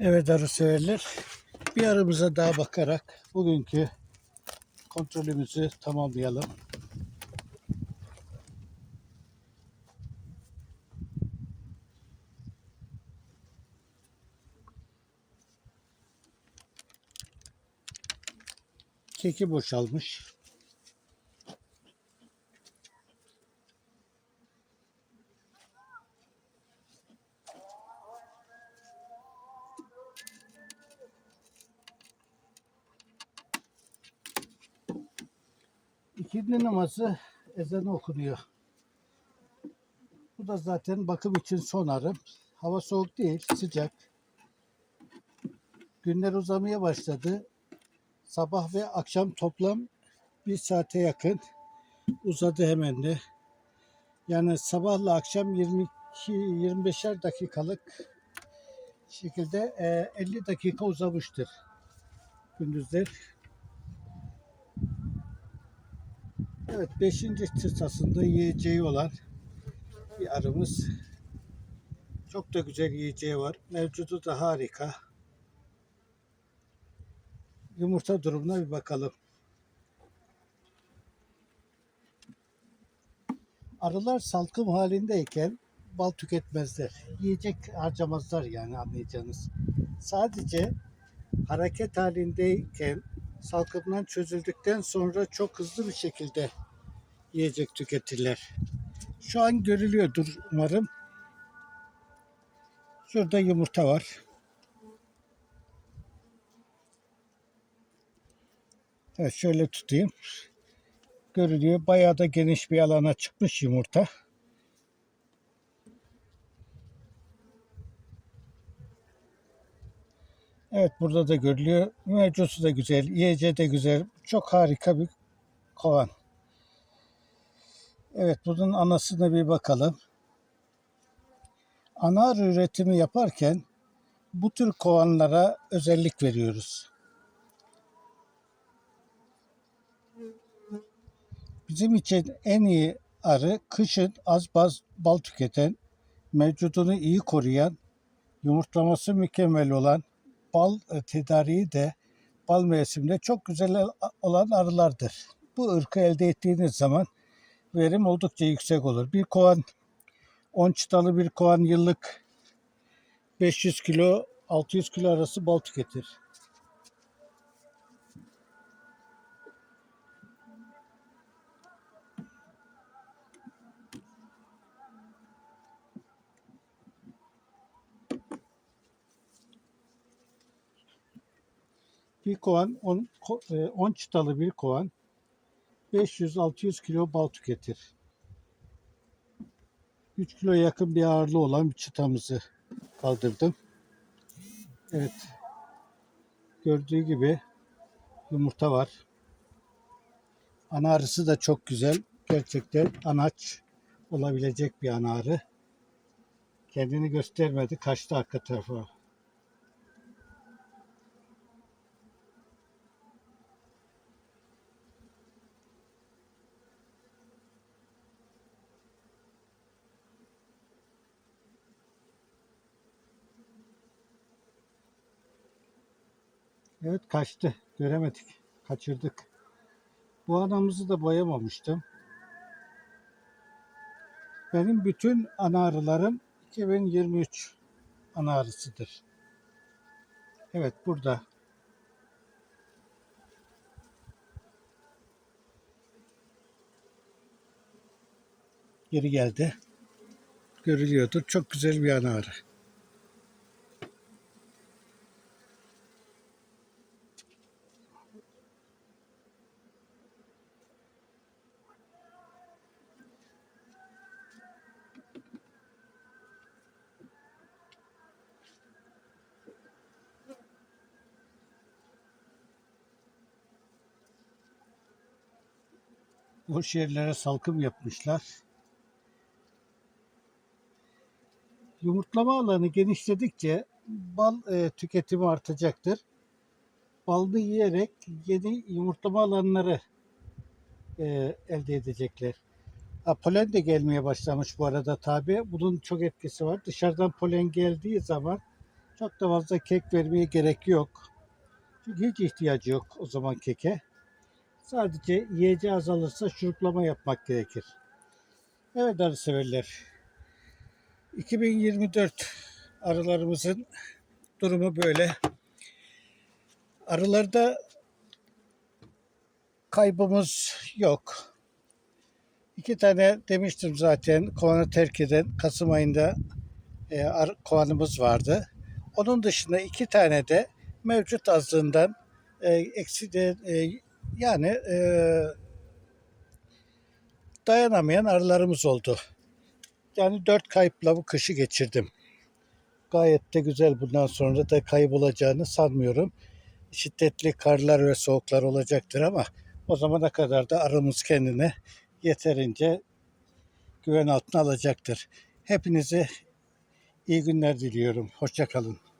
Evet arı severler. Bir arımıza daha bakarak bugünkü kontrolümüzü tamamlayalım. Keki boşalmış. İkindi namazı ezanı okunuyor. Bu da zaten bakım için son arım. Hava soğuk değil, sıcak. Günler uzamaya başladı. Sabah ve akşam toplam bir saate yakın uzadı hemen de. Yani sabahla akşam 22-25'er dakikalık şekilde e, 50 dakika uzamıştır gündüzler. Evet 5. çıtasında yiyeceği olan bir arımız. Çok da güzel yiyeceği var. Mevcudu da harika. Yumurta durumuna bir bakalım. Arılar salkım halindeyken bal tüketmezler. Yiyecek harcamazlar yani anlayacağınız. Sadece hareket halindeyken salkımdan çözüldükten sonra çok hızlı bir şekilde yiyecek tüketirler. Şu an görülüyordur umarım. Şurada yumurta var. Evet şöyle tutayım. Görülüyor. Bayağı da geniş bir alana çıkmış yumurta. Evet burada da görülüyor. Mevcusu da güzel. Yiyeceği de güzel. Çok harika bir kovan. Evet bunun anasına bir bakalım. Ana arı üretimi yaparken bu tür kovanlara özellik veriyoruz. Bizim için en iyi arı kışın az baz bal tüketen, mevcudunu iyi koruyan, yumurtlaması mükemmel olan, bal tedariği de bal mevsiminde çok güzel olan arılardır. Bu ırkı elde ettiğiniz zaman verim oldukça yüksek olur. Bir kovan 10 çıtalı bir kovan yıllık 500 kilo 600 kilo arası bal tüketir. Bir kovan 10, 10 çıtalı bir kovan 500-600 kilo bal tüketir. 3 kilo yakın bir ağırlığı olan bir çıtamızı kaldırdım. Evet. Gördüğü gibi yumurta var. Ana arısı da çok güzel. Gerçekten anaç olabilecek bir ana arı. Kendini göstermedi. Kaçtı arka tarafa. Evet kaçtı. Göremedik. Kaçırdık. Bu anamızı da boyamamıştım. Benim bütün ana arılarım 2023 ana arısıdır. Evet burada. Geri geldi. Görülüyordur. Çok güzel bir ana. Boş yerlere salkım yapmışlar. Yumurtlama alanı genişledikçe bal e, tüketimi artacaktır. Balını yiyerek yeni yumurtlama alanları e, elde edecekler. Ha, polen de gelmeye başlamış bu arada tabi. Bunun çok etkisi var. Dışarıdan polen geldiği zaman Çok da fazla kek vermeye gerek yok. Çünkü hiç ihtiyacı yok o zaman keke. Sadece yiyeceği azalırsa şuruplama yapmak gerekir. Evet arı severler. 2024 arılarımızın durumu böyle. Arılarda kaybımız yok. İki tane demiştim zaten kovanı terk eden Kasım ayında e, ar- kovanımız vardı. Onun dışında iki tane de mevcut azlığından e, eksi e, yani e, dayanamayan arılarımız oldu. Yani dört kayıpla bu kışı geçirdim. Gayet de güzel bundan sonra da kayıp olacağını sanmıyorum. Şiddetli karlar ve soğuklar olacaktır ama o zamana kadar da arımız kendine yeterince güven altına alacaktır. Hepinize iyi günler diliyorum. Hoşçakalın.